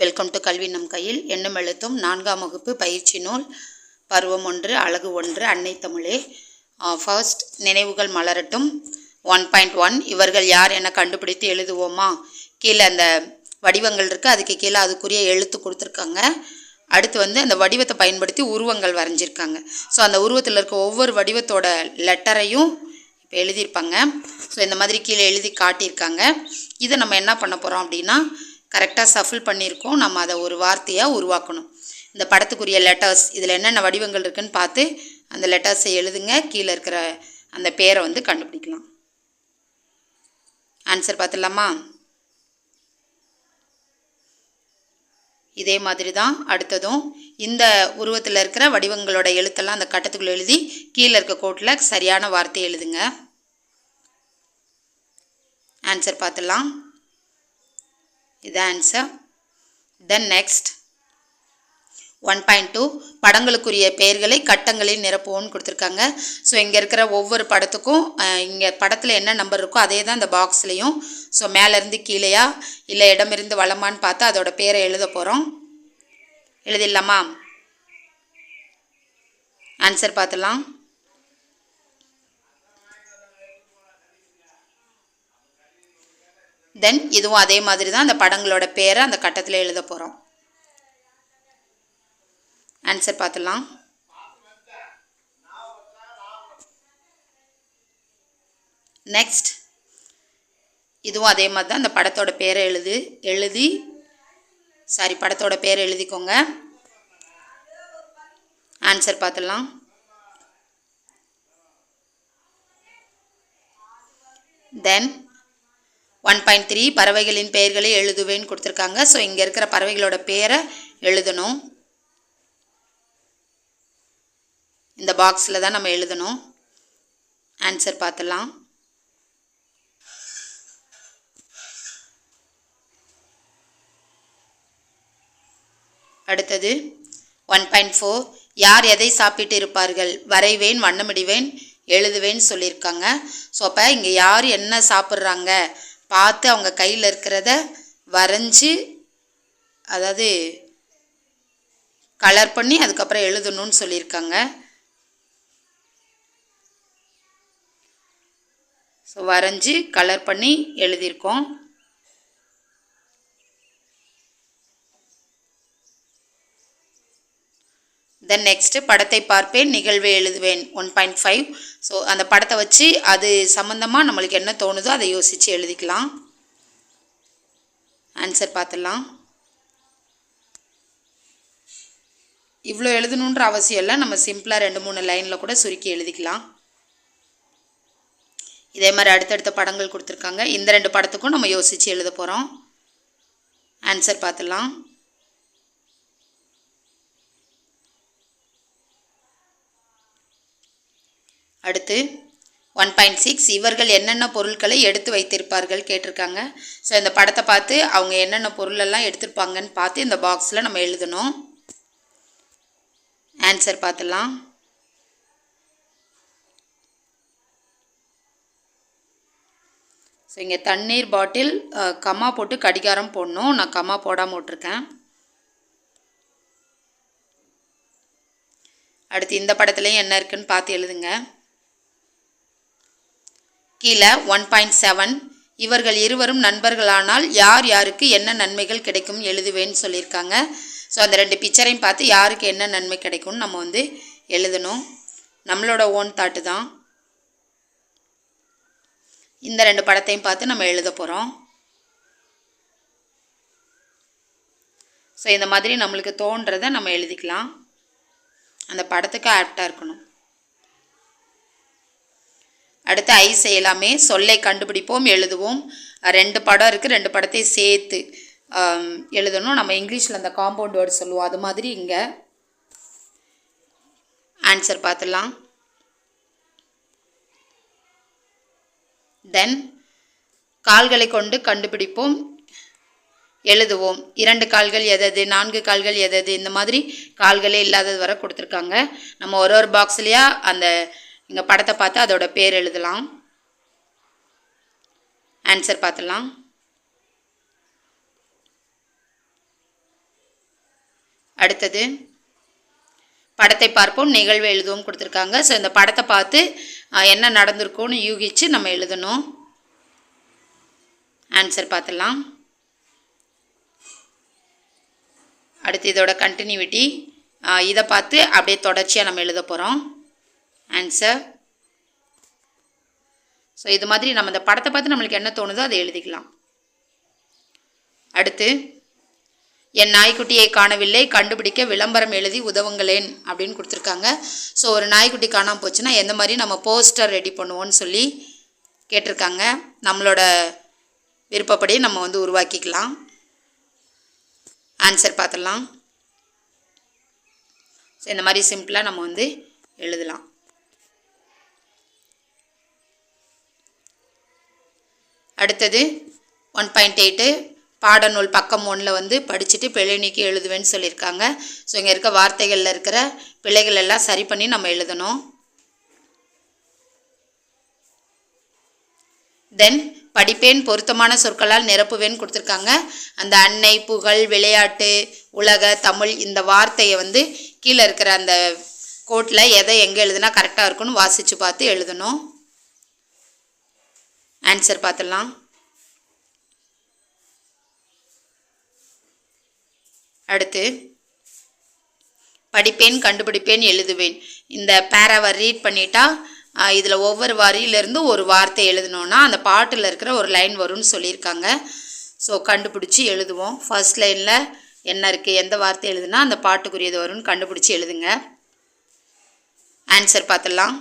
Welcome to கல்வி நம் கையில் எண்ணும் எழுத்தும் நான்காம் வகுப்பு பயிற்சி நூல் பருவம் ஒன்று அழகு ஒன்று அன்னை தமிழே ஃபர்ஸ்ட் நினைவுகள் மலரட்டும் ஒன் பாயிண்ட் ஒன் இவர்கள் யார் என கண்டுபிடித்து எழுதுவோமா கீழே அந்த வடிவங்கள் இருக்குது அதுக்கு கீழே அதுக்குரிய எழுத்து கொடுத்துருக்காங்க. அடுத்து வந்து அந்த வடிவத்தை பயன்படுத்தி உருவங்கள் வரைஞ்சிருக்காங்க. ஸோ அந்த உருவத்தில் இருக்க ஒவ்வொரு வடிவத்தோட லெட்டரையும் இப்போ எழுதியிருப்பாங்க. ஸோ இந்த மாதிரி கீழே எழுதி காட்டியிருக்காங்க. இதை நம்ம என்ன பண்ண போகிறோம் அப்படின்னா கரெக்டாக சஃபில் பண்ணியிருக்கோம். நம்ம அதை ஒரு வார்த்தையாக உருவாக்கணும். இந்த படத்துக்குரிய லெட்டர்ஸ் இதில் என்னென்ன வடிவங்கள் இருக்குன்னு பார்த்து அந்த லெட்டர்ஸை எழுதுங்க. கீழே இருக்கிற அந்த பேரை வந்து கண்டுபிடிக்கலாம். ஆன்சர் பார்த்துடலாமா? இதே மாதிரி தான் அடுத்ததும் இந்த உருவத்தில் இருக்கிற வடிவங்களோட எழுத்தெல்லாம் அந்த கட்டத்துக்குள்ளே எழுதி கீழே இருக்க கோட்டில் சரியான வார்த்தையை எழுதுங்க. ஆன்சர் பார்த்துடலாம். இது answer then next one point two படங்களுக்குரிய பெயர்களை கட்டங்களில் நிரப்புவோம்னு கொடுத்துருக்காங்க. ஸோ இங்கே இருக்கிற ஒவ்வொரு படத்துக்கும் இங்கே படத்தில் என்ன நம்பர் இருக்கோ அதே தான் இந்த பாக்ஸ்லேயும் ஸோ மேலேருந்து கீழேயா இல்லை இடமிருந்து வளமான்னு பார்த்து அதோட பேரை எழுத போகிறோம் எழுதிடலாமா? ஆன்சர் பார்த்துடலாம். தென் இதுவும் அதே மாதிரி தான் அந்த படங்களோட பேரை அந்த கட்டத்தில் எழுத போகிறோம் ஆன்சர் பார்த்துடலாம். நெக்ஸ்ட் இதுவும் அதே மாதிரி தான் அந்த படத்தோட பேரை எழுது எழுதி சாரி படத்தோட பேரை எழுதிக்கோங்க. ஆன்சர் பார்த்துடலாம். தென் ஒன் பாயிண்ட் த்ரீ பறவைகளின் பெயர்களை எழுதுவேன்னு கொடுத்துருக்காங்க. ஸோ இங்கே இருக்கிற பறவைகளோட பேரை எழுதணும். இந்த பாக்ஸில் தான் நம்ம எழுதணும். ஆன்சர் பார்த்துடலாம். அடுத்தது ஒன் பாயிண்ட் ஃபோர் யார் எதை சாப்பிட்டு இருப்பார்கள்? வரைவேன் வண்ணமிடுவேன் எழுதுவேன்னு சொல்லியிருக்காங்க. ஸோ அப்போ இங்கே யார் என்ன சாப்பிட்றாங்க? பார்த்து அவங்க கையில் இருக்கிறத வரைஞ்சி அதாவது கலர் பண்ணி அதுக்கப்புறம் எழுதணும்னு சொல்லியிருக்காங்க. ஸோ வரைஞ்சி கலர் பண்ணி எழுதியிருக்கோம். தென் நெக்ஸ்ட்டு படத்தை பார்ப்பேன் நிகழ்வை எழுதுவேன். ஒன் பாயிண்ட் ஃபைவ் ஸோ அந்த படத்தை வச்சு அது சம்மந்தமாக நம்மளுக்கு என்ன தோணுதோ அதை யோசித்து எழுதிக்கலாம். ஆன்சர் பார்த்துடலாம். இவ்வளோ எழுதணுன்ற அவசியம் இல்லை. நம்ம சிம்பிளாக ரெண்டு மூணு லைனில் கூட சுருக்கி எழுதிக்கலாம். இதே மாதிரி அடுத்தடுத்த படங்கள் கொடுத்துருக்காங்க. இந்த ரெண்டு படத்துக்கும் நம்ம யோசித்து எழுத போகிறோம் ஆன்சர் பார்த்துடலாம். அடுத்து ஒன் பாயிண்ட் சிக்ஸ் இவர்கள் என்னென்ன பொருட்களை எடுத்து வைத்திருப்பார்கள் கேட்டிருக்காங்க. ஸோ இந்த படத்தை பார்த்து அவங்க என்னென்ன பொருளெல்லாம் எடுத்திருப்பாங்கன்னு பார்த்து இந்த பாக்ஸில் நம்ம எழுதணும். ஆன்சர் பார்த்துடலாம். ஸோ இங்கே தண்ணீர் பாட்டில் கம்மா போட்டு கடிகாரம் போடணும். நான் கம்மா போடாமல் விட்ருக்கேன் அடுத்து இந்த படத்துலையும் என்ன இருக்குன்னு பார்த்து எழுதுங்க. கீழே ஒன் பாயிண்ட் செவன் இவர்கள் இருவரும் நண்பர்களானால் யார் யாருக்கு என்ன நன்மைகள் கிடைக்கும் எழுதுவேன்னு சொல்லியிருக்காங்க. ஸோ அந்த ரெண்டு பிக்சரையும் பார்த்து யாருக்கு என்ன நன்மை கிடைக்கும்னு நம்ம வந்து எழுதணும். நம்மளோட ஓன் தாட்டு தான். இந்த ரெண்டு படத்தையும் பார்த்து நம்ம எழுத போகிறோம் ஸோ இந்த மாதிரி நம்மளுக்கு தோன்றதை நம்ம எழுதிக்கலாம். அந்த படத்துக்கு ஆப்டாக இருக்கணும். அடுத்து ஐ செய்யலாமே சொல்லை கண்டுபிடிப்போம் எழுதுவோம். ரெண்டு படம் இருக்குது ரெண்டு படத்தை சேர்த்து எழுதணும். நம்ம இங்கிலீஷில் அந்த காம்பவுண்ட் வேர்டு சொல்லுவோம் அது மாதிரி இங்கே ஆன்சர் பார்த்துடலாம். தென் கால்களை கொண்டு கண்டுபிடிப்போம் எழுதுவோம். இரண்டு கால்கள் எதது நான்கு கால்கள் எதது இந்த மாதிரி கால்களே இல்லாதது வரை கொடுத்துருக்காங்க. நம்ம ஒரு ஒரு பாக்ஸ்லேயா அந்த இங்கே படத்தை பார்த்து அதோட பேர் எழுதலாம். ஆன்சர் பார்த்துடலாம். அடுத்தது படத்தை பார்ப்போம் நிகழ்வு எழுதுவோம் கொடுத்துருக்காங்க. ஸோ இந்த படத்தை பார்த்து என்ன நடந்திருக்கும்னு யூகிச்சு நம்ம எழுதணும். ஆன்சர் பார்த்துடலாம். அடுத்து இதோட கண்டினியூட்டி இதை பார்த்து அப்படியே தொடர்ச்சியாக நம்ம எழுத போகிறோம் ஆன்சர் ஸோ இது மாதிரி நம்ம இந்த படத்தை பார்த்து நம்மளுக்கு என்ன தோணுதோ அதை எழுதிக்கலாம். அடுத்து என் நாய்க்குட்டியை காணவில்லை கண்டுபிடிக்க விளம்பரம் எழுதி உதவுங்களேன் அப்படின்னு கொடுத்துருக்காங்க. ஸோ ஒரு நாய்க்குட்டி காணாமல் போச்சுன்னா எந்த மாதிரி நம்ம போஸ்டர் ரெடி பண்ணுவோன்னு சொல்லி கேட்டிருக்காங்க. நம்மளோட விருப்பப்படி நம்ம வந்து உருவாக்கிக்கலாம். ஆன்சர் பார்த்துடலாம். ஸோ இந்த மாதிரி சிம்பிளாக நம்ம வந்து எழுதலாம். அடுத்தது ஒன் பாயிண்ட் எயிட்டு பாடநூல் பக்கம் ஒன்றில் வந்து படிச்சுட்டு பிழை நீக்கி எழுதுவேன்னு சொல்லியிருக்காங்க. ஸோ இங்கே இருக்க வார்த்தைகளில் இருக்கிற பிழைகள் எல்லாம் சரி பண்ணி நம்ம எழுதணும். தென் படிப்பேன் பொருத்தமான சொற்களால் நிரப்புவேன் கொடுத்துருக்காங்க. அந்த அன்னை புகழ் விளையாட்டு உலக தமிழ் இந்த வார்த்தையை வந்து கீழே இருக்கிற அந்த கோட்டில் எதை எங்கே எழுதுனா கரெக்டாக இருக்குன்னு வாசித்து பார்த்து எழுதணும். ஆன்சர் பார்த்துடலாம் அடுத்து படிப்பேன் கண்டுபிடிப்பேன் எழுதுவேன். இந்த பேராவை ரீட் பண்ணிட்டா இதில் ஒவ்வொரு வரியிலேருந்து ஒரு வார்த்தை எழுதணுன்னா அந்த பாட்டில் இருக்கிற ஒரு லைன் வரும்னு சொல்லியிருக்காங்க. ஸோ கண்டுபிடிச்சி எழுதுவோம். ஃபர்ஸ்ட் லைனில் என்ன இருக்குது எந்த வார்த்தை எழுதுனா அந்த பாட்டுக்குரியது வரும்னு கண்டுபிடிச்சி எழுதுங்க. ஆன்சர் பார்த்துடலாம்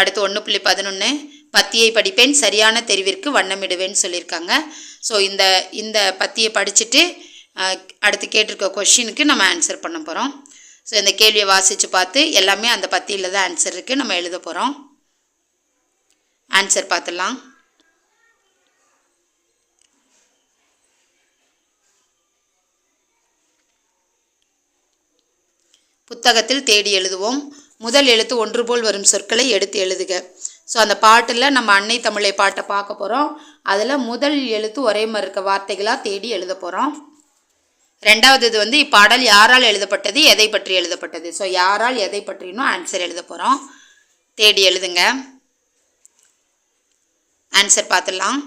அடுத்து ஒன்று புள்ளி பதினொன்று பத்தியை படிப்பேன் சரியான தெரிவிற்கு வண்ணமிடுவேன்னு சொல்லியிருக்காங்க. ஸோ இந்த இந்த பத்தியை படிச்சுட்டு அடுத்து கேட்டிருக்க கொஷினுக்கு நம்ம ஆன்சர் பண்ண போகிறோம் ஸோ இந்த கேள்வியை வாசித்து பார்த்து எல்லாமே அந்த பத்தியில் தான் ஆன்சர் இருக்குது நம்ம எழுத போகிறோம் ஆன்சர் பார்த்துடலாம். புத்தகத்தில் தேடி எழுதுவோம். முதல் எழுத்து ஒன்று போல் வரும் சொற்களை எடுத்து எழுதுக. ஸோ அந்த பாட்டில் நம்ம அன்னை தமிழை பாட்டை பார்க்க போகிறோம் அதில் முதல் எழுத்து ஒரே மாதிரி இருக்க வார்த்தைகளாக தேடி எழுத போகிறோம் ரெண்டாவது இது வந்து இப்பாடல் யாரால் எழுதப்பட்டது எதை பற்றி எழுதப்பட்டது? ஸோ யாரால் எதை பற்றினும் ஆன்சர் எழுத போகிறோம் தேடி எழுதுங்க. ஆன்சர் பார்த்துடலாம்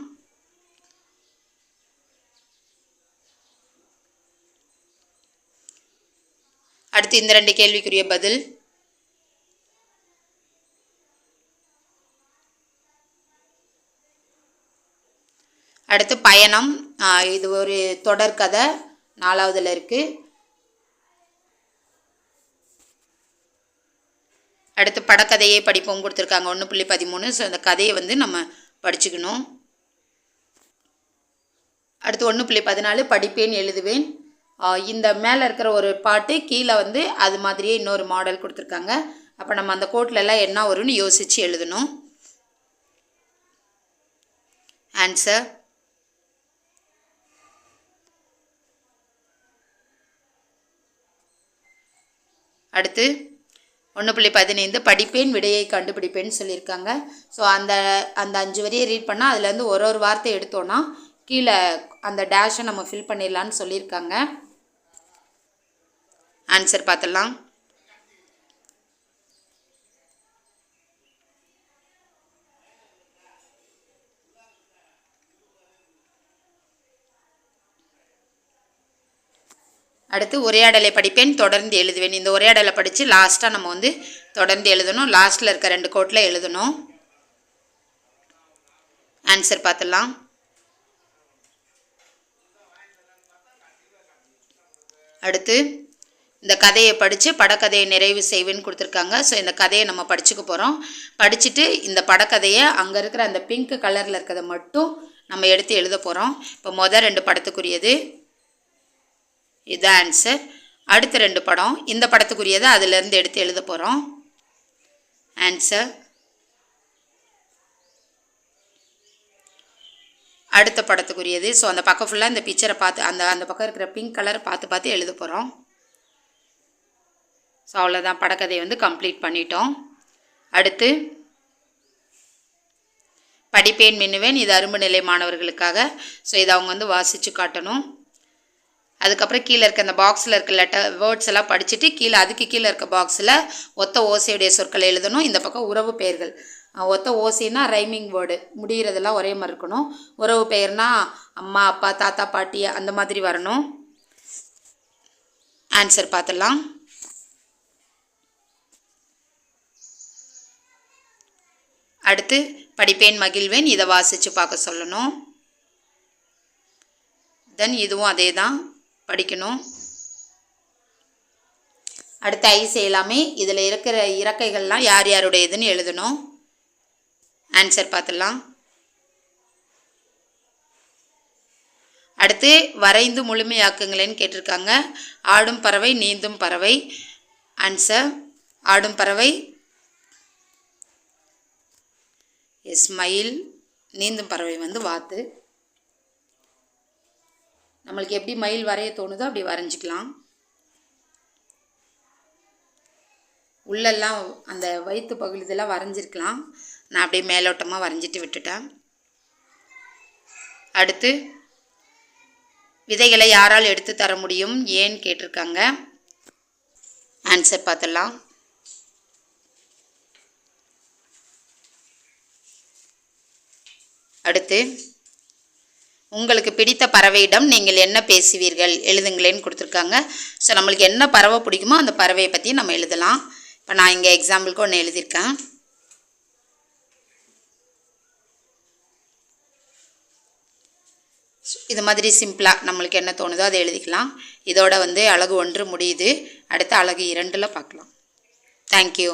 அடுத்து இந்த ரெண்டு கேள்விக்குரிய பதில். அடுத்து பயணம். இது ஒரு தொடர்கதை நாலாவதுல இருக்கு. அடுத்து படக்கதையை படிப்போம் கொடுத்துருக்காங்க. ஒன்று புள்ளி பதிமூணு. ஸோ அந்த கதையை வந்து நம்ம படிச்சுக்கணும். அடுத்து ஒன்று புள்ளி பதினாலு. படிப்பேன் எழுதுவேன். இந்த மேலே இருக்கிற ஒரு பாட்டு கீழே வந்து அது மாதிரியே இன்னொரு மாடல் கொடுத்துருக்காங்க. அப்போ நம்ம அந்த கோட்டில் என்ன வரும்னு யோசித்து எழுதணும். ஆன்சர் அடுத்து ஒன்று புள்ளி பதினைந்து படிப்பேன் விடையை கண்டுபிடிப்பேன்னு சொல்லியிருக்காங்க. ஸோ அந்த அந்த அஞ்சு வரியை ரீட் பண்ணால் அதுலேருந்து ஒரு ஒரு வார்த்தை எடுத்தோன்னா கீழே அந்த டேஷை நம்ம ஃபில் பண்ணிடலான்னு சொல்லியிருக்காங்க. ஆன்சர் பார்த்துடலாம். அடுத்து உரையாடலை படிப்பேன் தொடர்ந்து எழுதுவேன். இந்த உரையாடலை படித்து லாஸ்ட்டாக நம்ம வந்து தொடர்ந்து எழுதணும். லாஸ்ட்டில் இருக்க ரெண்டு கோட்டில் எழுதணும். ஆன்சர் பார்த்துடலாம். அடுத்து இந்த கதையை படித்து படக்கதையை நிறைவு செய்வேன்னு கொடுத்துருக்காங்க. ஸோ இந்த கதையை நம்ம படிச்சுக்க போகிறோம் படிச்சுட்டு இந்த படக்கதையை அங்கே இருக்கிற அந்த பிங்க் கலரில் இருக்கிறத மட்டும் நம்ம எடுத்து எழுத போகிறோம் இப்போ மொதல் ரெண்டு படத்துக்குரியது. இதுதான் ஆன்சர் அடுத்த ரெண்டு படம். இந்த படத்துக்குரியதை அதிலேருந்து எடுத்து எழுத போகிறோம் ஆன்சர் அடுத்த படத்துக்குரியது. ஸோ அந்த பக்கம் ஃபுல்லாக இந்த பிக்சரை பார்த்து அந்த அந்த பக்கம் இருக்கிற பிங்க் கலர் பார்த்து பார்த்து எழுத போகிறோம் ஸோ அவ்வளோதான் படக்கதையை வந்து கம்ப்ளீட் பண்ணிட்டோம். அடுத்து படிப்பேன் மின்னுவேன். இது அரும்பு நிலை மாணவர்களுக்காக. ஸோ இதை அவங்க வந்து வாசித்து காட்டணும். அதுக்கப்புறம் கீழே இருக்க அந்த பாக்ஸில் இருக்க லெட்டர் வேர்ட்ஸ் எல்லாம் படிச்சுட்டு கீழே அதுக்கு கீழே இருக்க பாக்ஸில் ஒத்த ஓசையுடைய சொற்களை எழுதணும். இந்த பக்கம் உறவு பெயர்கள். ஒத்த ஓசின்னா ரைமிங் வேர்டு முடிகிறதெல்லாம் ஒரே மாதிரி இருக்கணும். உறவு பெயர்னா அம்மா அப்பா தாத்தா பாட்டி அந்த மாதிரி வரணும். ஆன்சர் பார்த்துடலாம். அடுத்து படிப்பேன் மகிழ்வேன் இதை வாசித்து பார்க்க சொல்லணும். தென் இதுவும் அதே தான் படிக்கணும். அடுத்து ஐ எல்லாமே இதில் இருக்கிற இறக்கைகள்லாம் யார் யாருடையதுன்னு எழுதணும். ஆன்சர் பார்த்துடலாம். அடுத்து வரைந்து முழுமையாக்குங்களேன்னு கேட்டிருக்காங்க. ஆடும் பறவை நீந்தும் பறவை. ஆன்சர் ஆடும் பறவை. எஸ் மயில் நீந்தும் பறவை வந்து வாத்து. நம்மளுக்கு எப்படி மயில் வரைய தோணுதோ அப்படி வரைஞ்சிக்கலாம். உள்ளெல்லாம் அந்த வயிற்று பகுதி இதெல்லாம் வரைஞ்சிருக்கலாம். நான் அப்படியே மேலோட்டமாக வரைஞ்சிட்டு விட்டுட்டேன். அடுத்து விதைகளை யாரால் எடுத்து தர முடியும் ஏன்னு கேட்டிருக்காங்க. ஆன்சர் பார்த்துடலாம். அடுத்து உங்களுக்கு பிடித்த பறவையிடம் நீங்கள் என்ன பேசுவீர்கள்? எழுதுங்களேன்னு கொடுத்துருக்காங்க. ஸோ நம்மளுக்கு என்ன பறவை பிடிக்குமோ அந்த பறவையை பற்றி நம்ம எழுதலாம். இப்போ நான் இங்கே எக்ஸாம்பிளுக்கு ஒன்று எழுதியிருக்கேன். இது மாதிரி சிம்பிளாக நம்மளுக்கு என்ன தோணுதோ அதை எழுதிக்கலாம். இதோட வந்து அழகு ஒன்று முடியுது. அடுத்து அழகு இரண்டில் பார்க்கலாம். தேங்க்யூ